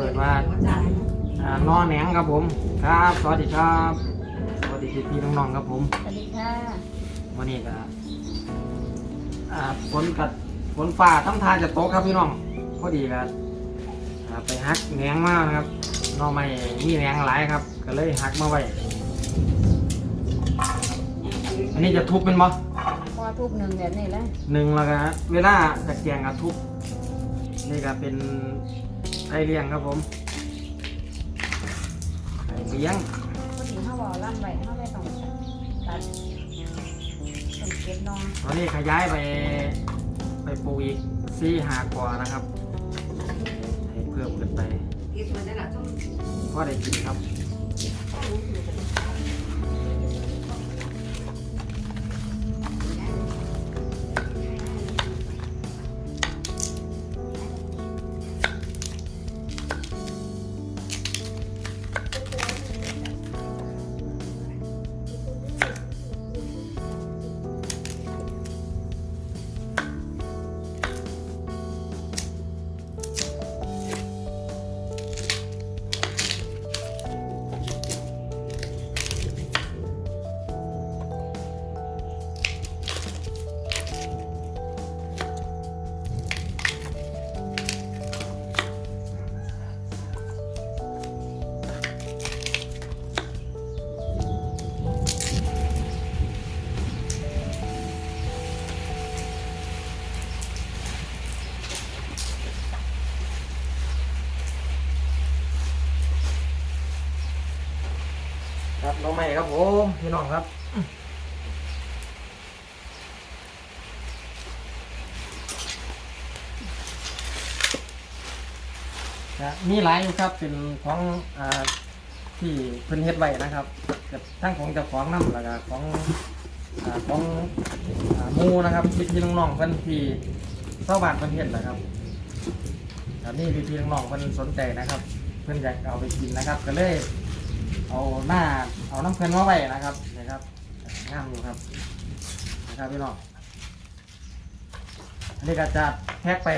นอแหนงครับผม ครับ สวัสดีครับ สวัสดีพี่ๆน้องๆครับผม สวัสดีค่ะ วันนี้ก็อ่าฝนกัดฝนฟ้าทั้งทางจะตกครับพี่น้อง พอดีกันไปหักแหนงมานะครับหนอไม่มีแหนงหลายครับ ก็เลยหักมาไว้ อันนี้จะทุบเป็นบ่พอทุกหนึ่งแบบนี้แล้วหนึ่งแล้วก็เวลาจะแกงกับทุบนี่ก็เป็น ไอเลี้ยงครับผมไอเลี้ยงพอดีเขาบอกล่ำไว้เขาไม่ต้องตัดต้องเก็บนอนตอนนี้ขยายไปไปปลูกอีกสี่หากว่านะครับ ให้เพิ่มขึ้นไปเก็บมาได้ละต้องก็ได้กินครับ น้องใหม่ครับผมพี่น้องครับนะมีหลายอยู่ครับเป็นของอ่าที่เพิ่นเฮ็ดไว้นะครับกับทั้งของเจ้าของน้ำแล้วก็ของอ่าของอ่าหมูนะครับพี่น้องๆเพิ่นที่เศร้าบานเพิ่นเฮ็ดนะครับแบบนี้พี่พี่น้องๆเพิ่นสนใจนะครับ เพิ่นอยากเอาไปกินนะครับก็เลย เอาหน้าเอาน้ำเพิ่นมาไว้นะครับนะครับงามอยู่ครับนะครับพี่น้องอันนี้ก็จะแพ็กไป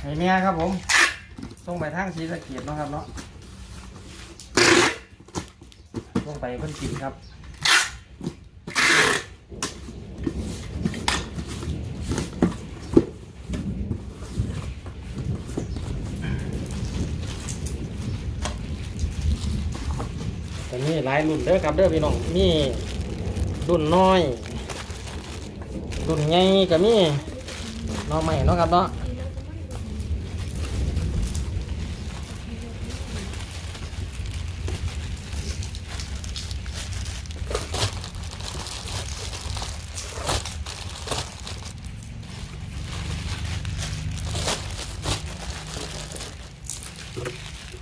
ให้เม่ครับผมส่งไปทางสีสะเกีดเนาะครับเนาะส่งไปเพิ่นกินครับ หลายรุ่นเด้อครับเด้อพี่น้องมีรุ่นน้อยรุ่นใหญ่ก็มีน้องใหม่เนาะครับเนาะ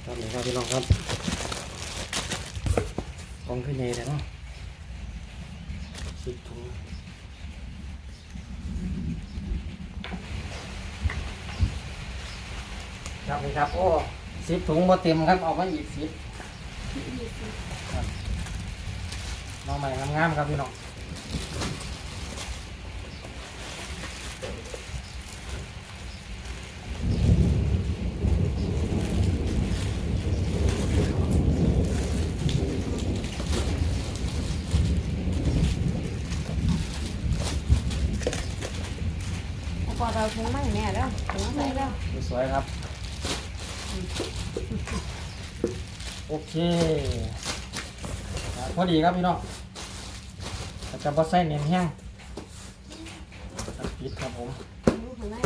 ครับนี่ครับพี่น้องครับ กองขึ้นเนเลยเนาะสิบถุงครับนี่ครับ โอ้สิบถุงบ่เต็มครับออกมาอีกสิบครับน้องใหม่งามๆครับพี่น้อง ถุงไม่แน่แล้วถุงไม่แล้วสวยครับ โอเคพอดีครับพี่น้องจะบ่ใส่เน้นแห้งปิดครับผมม่แล้ว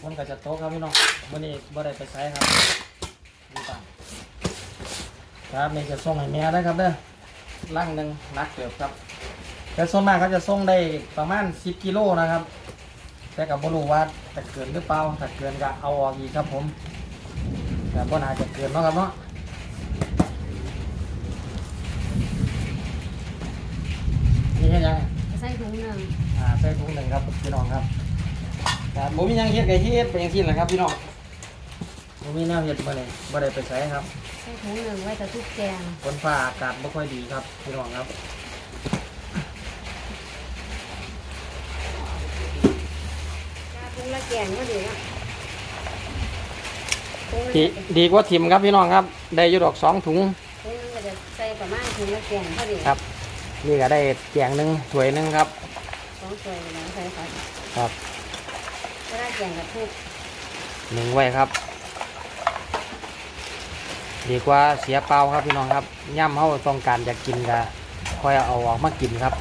คนก็จะโตครับพี่น้องวันนี้บ่ได้ไปใช้ครับ ครับนี่จะส่งให้แม่ได้ครับเด้อลังหนึ่งนักเกือบครับ แต่ส่วนมากเขาจะส่งได้ประมาณ 10กิโลนะครับ แต่กับบ่รู้ว่าจะเกินหรือเปล่าถ้าเกินก็เอาออกอีกครับผมแต่บ่น่าจะเกินเนาะครับเนาะนี่เห็นยังใส่ถุงหนึ่งอ่าใส่ถุงหนึ่งครับพี่น้องครับครับผมมีหยังเฮ็ดไก่ที่เฮ็ดไปอย่างที่แหละครับพี่น้องผมมีแนวเฮ็ดมาเลยบ่ได้ไปใช้ครับใส่ ถุงหนึ่งไว้กับทุกแกงฝนฟ้าอากาศไม่ค่อยดีครับพี่น้องครับถุงละแกงก็ดีนะถุดีดีกว่าถิมครับพี่น้องครับ ได้ยุดอกสองถุง ถุงนึงจะใส่ประมาณถุงละแกงก็ดีครับ นี่ก็ได้แกงหนึ่งถ้วยหนึ่งครับ สองถ้วยนะใส่ครับครับได้แกงกับทุกหนึ่งไว้ครับ ดีกว่าเสียเปล่าครับพี่น้องครับย่ำเขาต้องการอยากินก็ค่อยเอาออกมากินครับ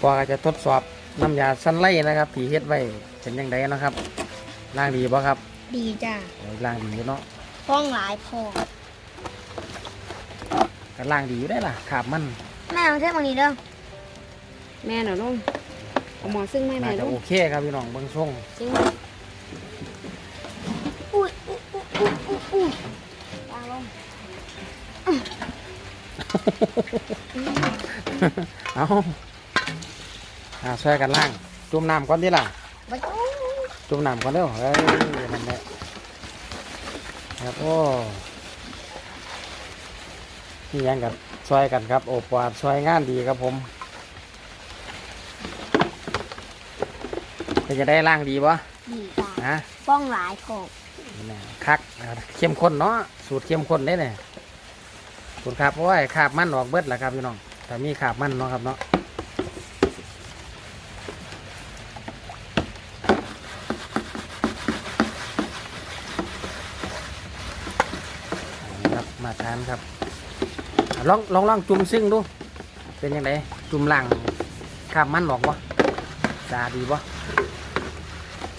ครับโอปอก็จะทดสอบน้ำยาสั้นไล่นะครับที่เฮ็ดไว้เป็นยังไงนาะครับล่างดีบ่ครับดีจ้ะโอ้ยล่างดีอยู่เนาะฟ้องหลายพอก็ล่างดีอยู่ได้ล่ะขาบมันแม่เอาเท่บางนี้เด้อแม่หน่อยลุงเอาหมอซึ่งไม่น่าแม่จะลุงโอเคครับพี่น้องเบิ่งทรงซึ่งไหมอุ้ยอุ้ยอุ้ยอุ้ยอุ้ยวางลงเอา อ่าช่วยกันล่าง จุ่มน้ำก่อนดิล่ะไปโอ้ยจุ่มน้ำก่อนเร็วเฮ้ยนั่นแหละครับโอ้นี่ยังกับช่วยกันครับโอปวาดช่วยงานดีครับผมเป็นจะได้ล่างดีปะดีจ้ะนะฟ้องหลายพอนี่แน่คักเข้มข้นเนาะสูตรเข้มข้นได้เนี่ยสูตรครับโอ้ยขาบมันออกเบิดแหละครับพี่น้องแต่มีขาบมันเนาะครับเนาะ ครับมาทาน ครับอะลองลองลองจุ่มซึ่งดู เป็นยังไงจุ่มล่างข้ามมันออกบ่จาดีบ่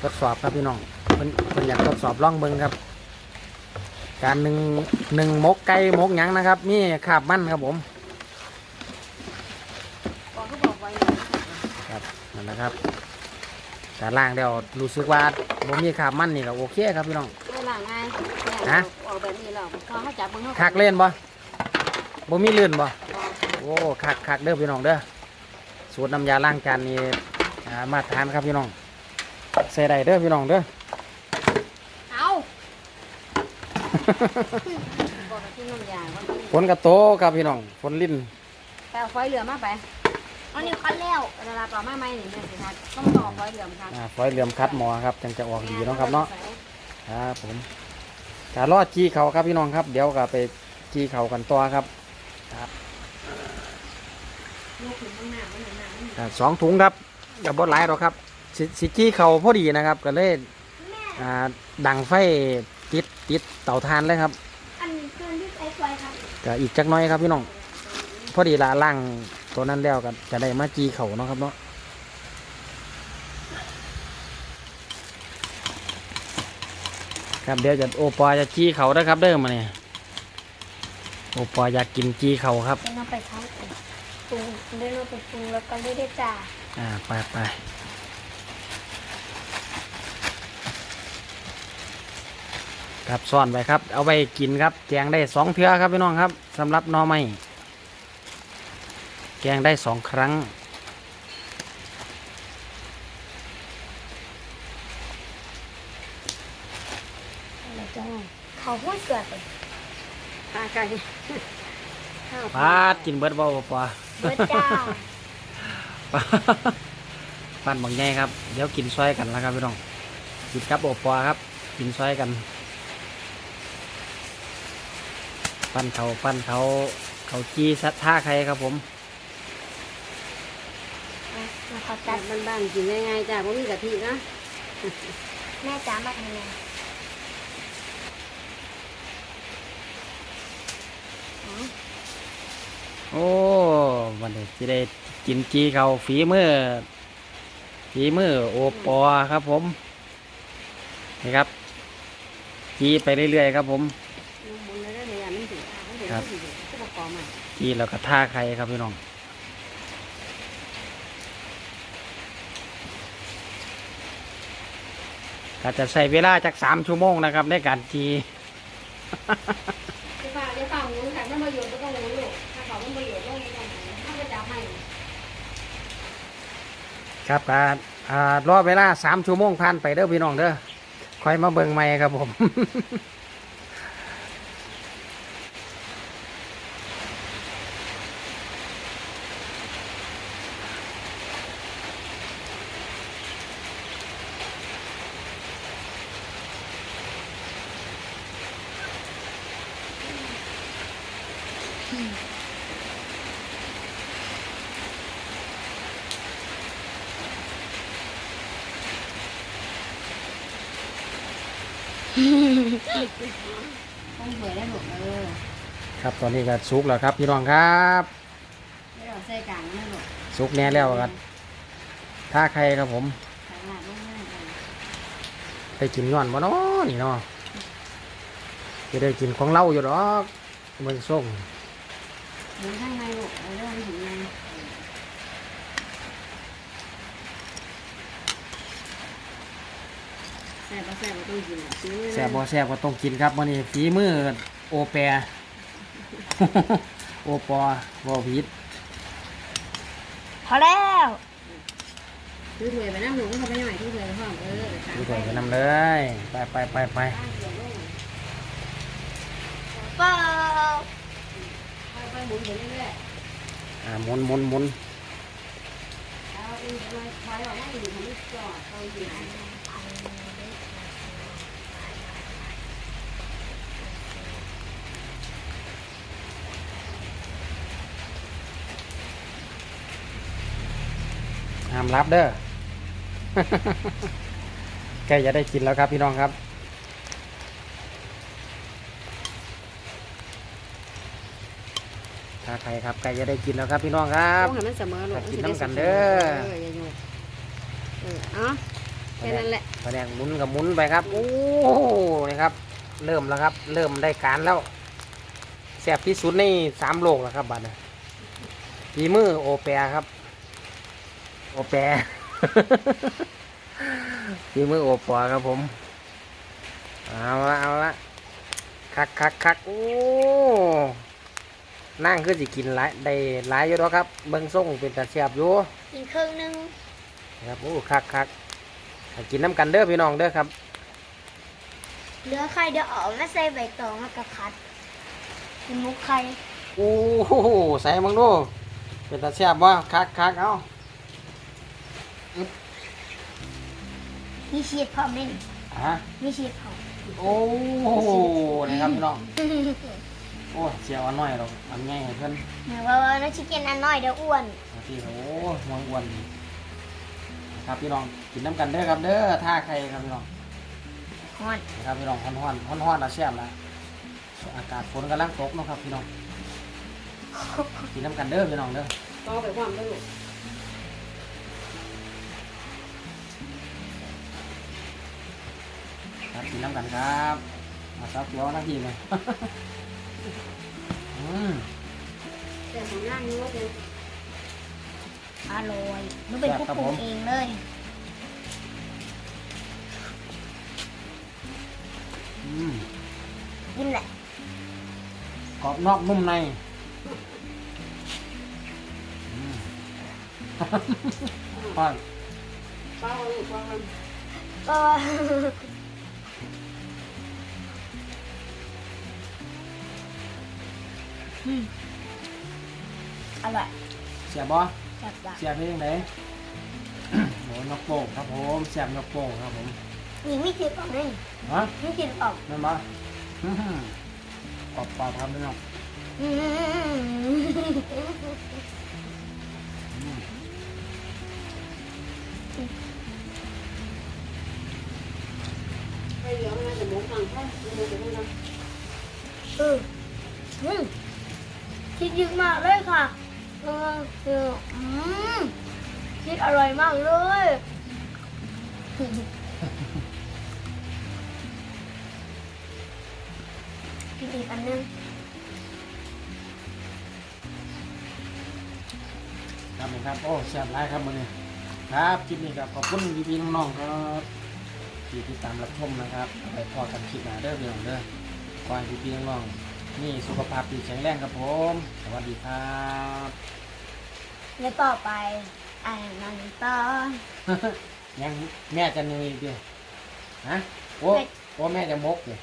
ทดสอบครับพี่น้องเพิ่นเพิ่นอยากทดสอบลองเบิ่งครับ การหนึ่งหนึ่งมกไก่มกหยังนะครับมีขาบมันครับผมบอกเขาบอกไว้นะครับนั่นนะครับการล่างเดี๋ยวรู้สึกว่าบ่มีขาบมันนี่ก็โอเคครับพี่น้องเวลาง่ายแม่ฮะ ออกแบบนี้แล้วพอเขาจับมือเขาคักเล่นบ่บ่มีลื่นบ่โอ้คักคักเด้อพี่น้องเด้อสูตรน้ำยาล้างจานนี่อ่ามาทานครับพี่น้องใส่ได้เด้อพี่น้องเด้อเอาบอกกับที่น้ำยาว่าฝนกระโตครับพี่น้องฝนลิ้นแต่เอาไฟเหลือมาไปอันนี้คันแล้วเวลาต่อมาไม่นี่แม่สิครับต้องต่อไฟเหลือมครับอ่าฝอยเหลื่อมคัดหมอครับจังจะออกดีเนาะครับเนาะครับผม การรอดจีเขาครับพี่น้องครับ เดี๋ยวก็ไปจีเขากันต่อครับลูกขึ้นข้างหน้ามันหนามันอ่าสองถุงครับกับบดหลายหรอกครับสิสิจีเขาพอดีนะครับ ก็เลยอ่าดังไฟติดติดเตาถ่านเลยครับอันนี้เครื่องที่ใช้ไฟครับก็อีกจักหน้อยครับพี่น้อง พอดีละล่างตัวนั้นแล้วก็จะได้มาจีเขาเนาะครับเนาะ ครับเดี๋ยวจะโอปอจะจีเขานะครับเด้อมาเนี่ยโอปออยากกินจีเขาครับเดี๋ยวเราไปท้องกันปรุงเดี๋ยวเราไปปรุงแล้วก็ได้ได้จ้าอ่าไปไปครับซ่อนไว้ครับ เอาไปกินครับแกงได้สองเทื่อครับพี่น้องครับสำหรับหน่อไม้แกงได้สองครั้ง เราจะเขา ห้วยเกิดเลยตาไก่ข้าวปาดกินเบิดบ่บ่ปอเบิดจ้าปั้นบางแง่ครับ เดี๋ยวกินซอยกันแล้วครับพี่น้องกินกับโอปอครับ กินซอยกัน ปั้นเขาปั้นเขาเขาจีสัทธาใครครับผมมาเขาจัจัดดบ้านๆกินง่ายๆจ้าเพราะมีกะทินะแม่จ้ามาทำไง โอ้วันนี้จะได้กินจีเขาฝีมือฝีมือโอปอครับผมนี่ครับจีไปเรื่อยๆครับผมบุญเลยได้เลยอะมันถึงมันถึงครับก็ประกอบมาจีแล้วก็ท่าไข่ครับพี่น้องก็จะใช้เวลาจากสามชั่วโมงนะครับในการจีเดี๋ยวฝ่าเดี๋ยวฝ่าหมุนแต่ไม่ประโยนก็ต้องหมุน ลูกถ้าเขาไม่ประโยชน์ก็ไม่ต้องหมุนถ้าจะจับให้ครับการอ่ารอเวลาสามชั่วโมงผ่านไปเด้อพี่น้องเด้อคอยมาเบิ่งใหม่ครับผม ต้องเผื่อได้หมดเออครับตอนนี้ก็สุกแล้วครับพี่น้องครับไม่ต้องใส่กลางไม่หมดสุกแน่แล้วครับท่าไข่ครับผมใส่หน้าลงหน้าเลยได้กินย้อนบ่เนาะนี่เนาะจะได้กินของเล่าอยู่หรอกเบิ่งส่งหมุนข้างในลูกเอาเรื่องถึงในแซ่บปะแซ่บปะต้องกินอะซื้อแซ่บบ่แซ่บก็ต้องกินครับมื้อนี้ฝีมือโอแปร โอปอบ่ผิดพอแล้ว ซื้อถ้วยไปน้ำหนูก็เขาไปหน่อยซื้อถ้วยไปห้องเออดูถอยไปนำเลย ไปไปไปไปเปล่าไปหมุนไปเรื่อยอ่าหมุนหมุนหมุนๆเอาอีกหน่อยถอยออกมาอยู่ทำให้จอดเอาอยู่ไหน ห้ามรับเด้อใกล้จะได้กินแล้วครับพี่น้องครับถ้าใครครับใกล้จะได้กินแล้วครับพี่น้องครับต้องให้มันเสมอลูกกินน้ำกันเด้อเอออย่าโยกเออเอะแค่นั้นแหละแผนกหมุนกับหมุนไปครับ โอ้นี่ครับ เริ่มแล้วครับ เริ่มได้การแล้วแสบที่สุดในสามโลกแล้วครับบัดนี้ฝีมือโอแปรครับ โอแปรฝีมือโอปอครับผม เอาละเอาละคักคักคักโอ้นั่งคือสิกินหลายได้หลายอยู่แล้วครับ เบิ้งส่งเป็นตาเสียบอยู่กินครึ่งหนึงครับโอ้คักคักให้กินน้ำกันเด้อพี่น้องเด้อครับเหลือไข่เดี๋ยวออกมาใส่ใบตองแล้วก็คัดกินมุกไข่โอ้โหใส่มึงดูเป็นตาเสียบว่าคักคักเอา มีชีสพร้อมไหมนี่ฮะมีชีสพร้อมโอ้โหนี่ครับพี่น้องโอ้เสียวอันน้อยหรอกอันใหญ่ให้เพื่อนเหมือนว่าว่าน้องชิคเก้นอันน้อยเดี๋ยวอ้วนบางทีโอ้ห่วงอ้วนครับพี่น้องกินน้ำกันเด้อครับเด้อท่าใครครับพี่น้องฮ้อนนะครับพี่น้องฮ้อนฮ้อนฮ้อนฮ้อนๆนะเสียบนะอากาศฝนกำลังตกเนาะครับพี่น้องกินน้ำกันเด้อพี่น้องเด้อต่อไปความได้ลู กครับกินน้ำกันครับมาซับเดี๋ยวนะพี่เลยอืมแต่ของนั่งนู้นเป็นอร่อยมันเป็นผู้ปรุงเองเลยอืมกินแหละกรอบนอกนุ่มในอืมฮ้อน เป้าลูกเป้ากันก็ อืมอร่อยเสียบบ่จับจ้ะเสียบเป็นยังไง โหนกโป่งครับผมเสียบนกโป่งครับผมนี่ไม่คิดออกนี่ฮะไม่คิดออกนั่นบ่อื้อหือกรอบปอบครับพี่น้องอืมอืมไปเหลือมันจะหมุนฝั่งแค่หมุนไปนู่นนะเอออืมแคิดเยอะมากเลยค่ะเออเอออืมคิดอร่อยมากเลยกินอีกอันนึงครับผมครับ โอ้แซ่บหลายครับมื้อนี้ครับคลิปนี้ครับขอบคุณพี่ๆน้องๆครับที่ติดตามรับชมนะครับไปพอกันคลิปหน้าเด้อพี่น้องเด้อขอให้พี่ๆน้องๆ นี่สุขภาพดีแข็งแรงครับผม สวัสดีครับแล้วต่อไปอ่านมันต่อยังแม่จะเหนื่อยดิฮะโอ้แม่โอ้แม่จะมกดิ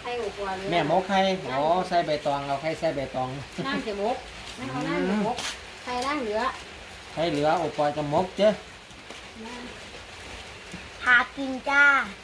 ไข่หัวกวนแม่มกไข่อ๋อใส่ใบตองเอาไข่ใส่ใบตองนั่งจะมกนั่งเอานั่งจะมกไข่นั่งเหลือไข่เหลือโอปอยจะมกเจ้หากินจ้าอ